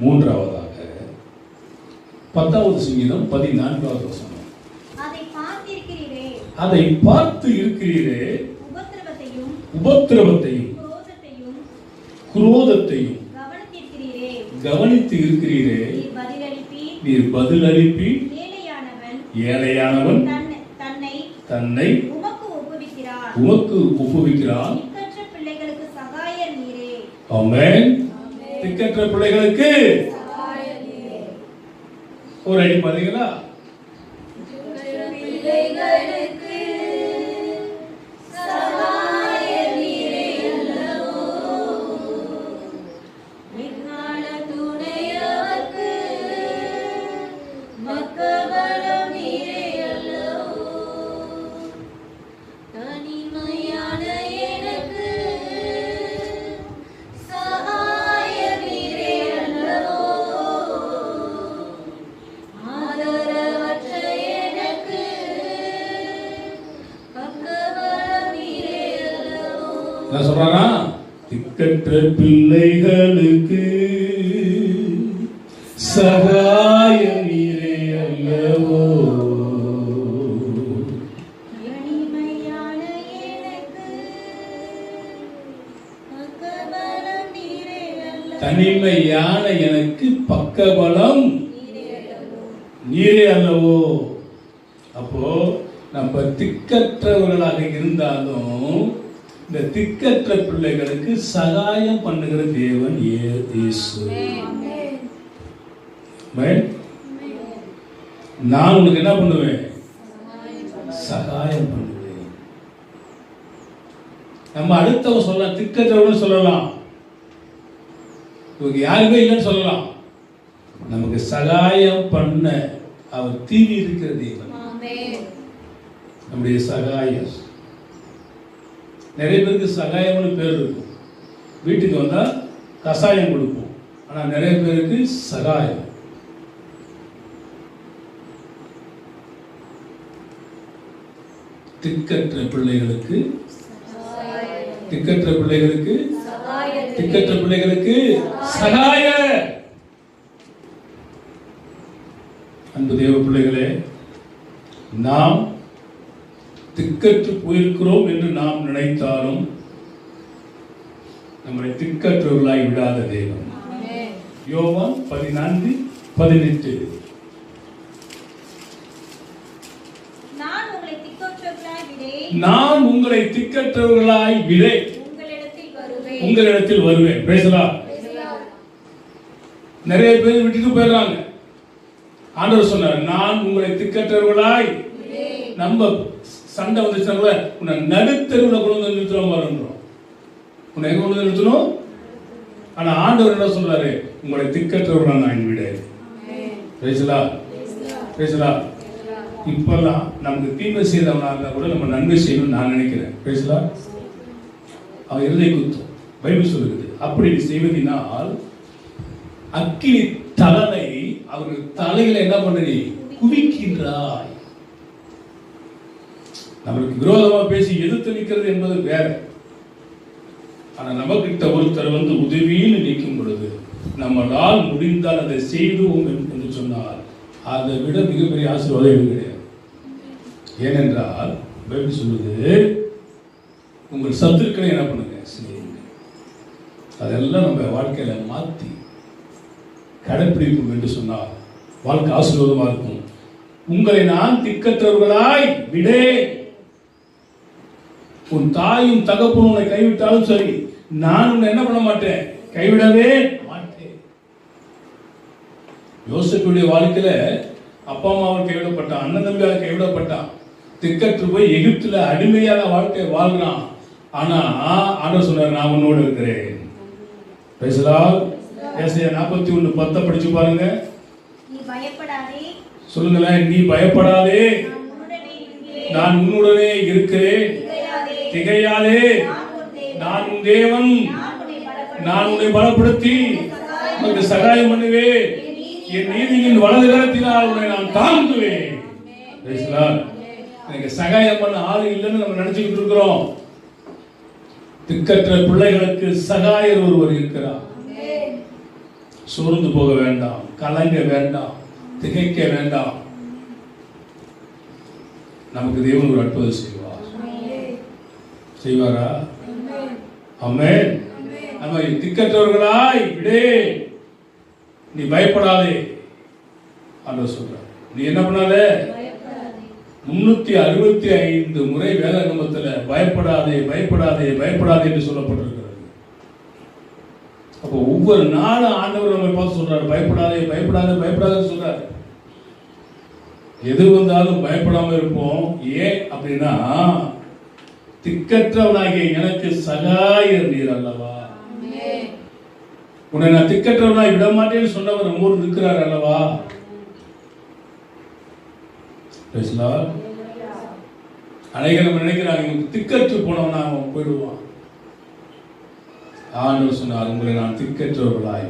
மூன்றாவதாக பத்தாவது சங்கீதம் பதினான்காவது வசனம். அதை பார்த்து இருக்கிறீரே. உபத்திரவத்தையும் குரோதத்தையும் கவனித்து இருக்கிறீரே. நீர் பதிலளிப்பி நீர் பதிலளிப்பி ஏழையானவன் தன்னை- உமக்கு ஒப்புவிக்கிறான். ஆமென். திக்கற்ற பிள்ளைகளுக்கு ஒரு அடி பாத்தீங்களா? என்ன சொல்றானா? திக்கற்ற பிள்ளைகளுக்கு சகாய நீரே அல்லவோ? தனிமையான எனக்கு பக்கபலம் நீரே அல்லவோ? தனிமையான எனக்கு பக்கபலம் நீரே அல்லவோ? அப்போ நம்ம திக்கற்றவர்களாக இருந்தாலும் இந்த திக்கற்ற பிள்ளைகளுக்கு சகாயம் பண்ணுகிற தேவன் இயேசு? நான் உனக்கு என்ன பண்ணுவேன்? சகாயம் பண்ணுவேன். நம்ம அடுத்தவங்க சொல்லலாம் திக்கற்றவங்க சொல்லலாம். இவங்க யாருமே இல்லைன்னு சொல்லலாம். நமக்கு சகாயம் பண்ண அவர் தீவி இருக்கிற தேவன். நம்முடைய சகாயம். நிறைய பேருக்கு சகாயம்னு பேர் இருக்கும். வீட்டுக்கு வந்தால் கசாயம் கொடுப்போம். ஆனால் நிறைய பேருக்கு சகாயம். திக்கற்ற பிள்ளைகளுக்கு திக்கற்ற பிள்ளைகளுக்கு திக்கற்ற பிள்ளைகளுக்கு சகாய. அன்பு தேவ பிள்ளைகளே நாம் திக்கற்று போயிருக்கிறோம் என்று நாம் நினைத்தாலும் நம்மளை திக்கற்றவர்களாய் விடாத ஆமென் யோவான் பதினான்கு பதினெட்டு. நான் உங்களை திக்கற்றவர்களாய் விடே. உங்களிடத்தில் வருவேன். உங்களிடத்தில் வருவேன். பேசலாம் நிறைய பேர் விட்டுட்டு போயிடுறாங்க. ஆண்டவர் சொன்னார் நான் உங்களை திக்கற்றவர்களாய் நம்ம சண்டை வந்துச்சுனால உன்னை நடுத்தருவில் கொண்டு வந்து நிறுத்துறோம் பாருன்றோம் உன்னை எங்க கொண்டு வந்து நிறுத்தணும்? ஆனா ஆண்டவர் என்ன சொல்றாரு? உங்களை திக்கற்றவர்களா நான் விட. பேசலா பேசலா இப்பெல்லாம் நமக்கு தீமை செய்தவனா இருந்தா கூட நம்ம நன்மை செய்யணும்னு நான் நினைக்கிறேன். பேசலா அவன் இருதை குத்தும் பைபிள் சொல்லுகிறது அப்படி நீ செய்வதினால் அக்கினி தலனை அவர்கள் தலையில என்ன பண்ணி குவிக்கின்றாய். நம்மளுக்கு விரோதமா பேசி எதிர்த்து நிற்கிறது என்பது வேற. ஆனா நமக்கிட்ட ஒருத்தர் வந்து உதவின்னு நிற்கும் பொழுது நம்மளால் முடிந்தால் அதை செய்துவோம் என்று சொன்னால் அதை விட மிகப்பெரிய ஆசீர்வாதம் எதுவும் கிடையாது. ஏனென்றால் பைபிள் சொல்லுது உங்கள் சத்துருக்களை என்ன பண்ணுங்க? செய்யுங்க அதெல்லாம் நம்ம வாழ்க்கையில மாத்தி கடைப்பிடிப்போம் என்று சொன்னால் வாழ்க்கை ஆசீர்வாதமா இருக்கும். உங்களை நான் திக்கற்றவர்களாய் விடே உன் தாயும் தகப்பனும் உன்னை கைவிட்டாலும் சரி நான் உன்னை என்ன பண்ண மாட்டேன்? கைவிடவே மாட்டேன். யோசிப்புடைய வாழ்க்கையில அப்பா அம்மாவால் கைவிடப்பட்டான் அண்ணன் தம்பியால் கைவிடப்பட்டான். திக்கற்று போய் எகிப்துல அடிமையான வாழ்க்கை வாழ்றான் ஆனா ஆண்டவர் சொன்னார் நான் உன்னோடு இருக்கிறேன். பேசலாம் ஏசாயா நாற்பத்தி ஒண்ணு பத்தை படிச்சு பாருங்க. சொல்லுங்களேன் நீ பயப்படாதே. நான் உன்னுடனே இருக்கிறேன். திகையாதே. நான் உன் தேவன். நான் உன்னை பலப்படுத்தி உனக்கு சகாயம் பண்ணுவேன். என் நீதியின் வலது கரத்தினால் உன்னை நான் தாங்குவேன். எனக்கு சகாயம் பண்ண ஆள் இல்லைன்னு நம்ம நினைச்சுக்கிட்டு இருக்கிறோம். திக்கற்ற பிள்ளைகளுக்கு சகாயர் ஒருவர் இருக்கிறார். சோர்ந்து போக வேண்டாம் கலங்க வேண்டாம் திகைக்க வேண்டாம். நமக்கு தேவன் ஒரு அற்புதம் செய்வார். செய்வாரா? அம்மே நம்ம திக்கற்றவர்களாய் விடே. நீ பயப்படாதே ஆண்டவர் சொல்றார். நீ என்ன பண்ணாதே? முன்னூத்தி அறுபத்தி ஐந்து முறை வேதாகமத்துல பயப்படாதே பயப்படாதே பயப்படாதே என்று சொல்லப்பட்டிருக்கிறது. அப்போ ஒவ்வொரு நாளும் ஆண்டவர் நம்மை பார்த்து சொல்றாரு. பயப்படாதே பயப்படாதே பயப்படாதே சொல்றாரு. எது வந்தாலும் பயப்படாமல் இருப்போம். ஏன் அப்படின்னா திக்கற்றவனாகிய எனக்கு சகாயர் நீர் அல்லவா? உன்னை நான் திக்கற்றவனாய் விட மாட்டேன்னு சொன்னவர் நம்ம ஊர் இருக்கிறார் அல்லவா? Praise நம்ம நினைக்கிறாங்க திக்கற்று போனவனா அவன் போயிடுவான். ஆண்டு சொன்னார் உங்களை நான் திக்கற்றவர்களாய்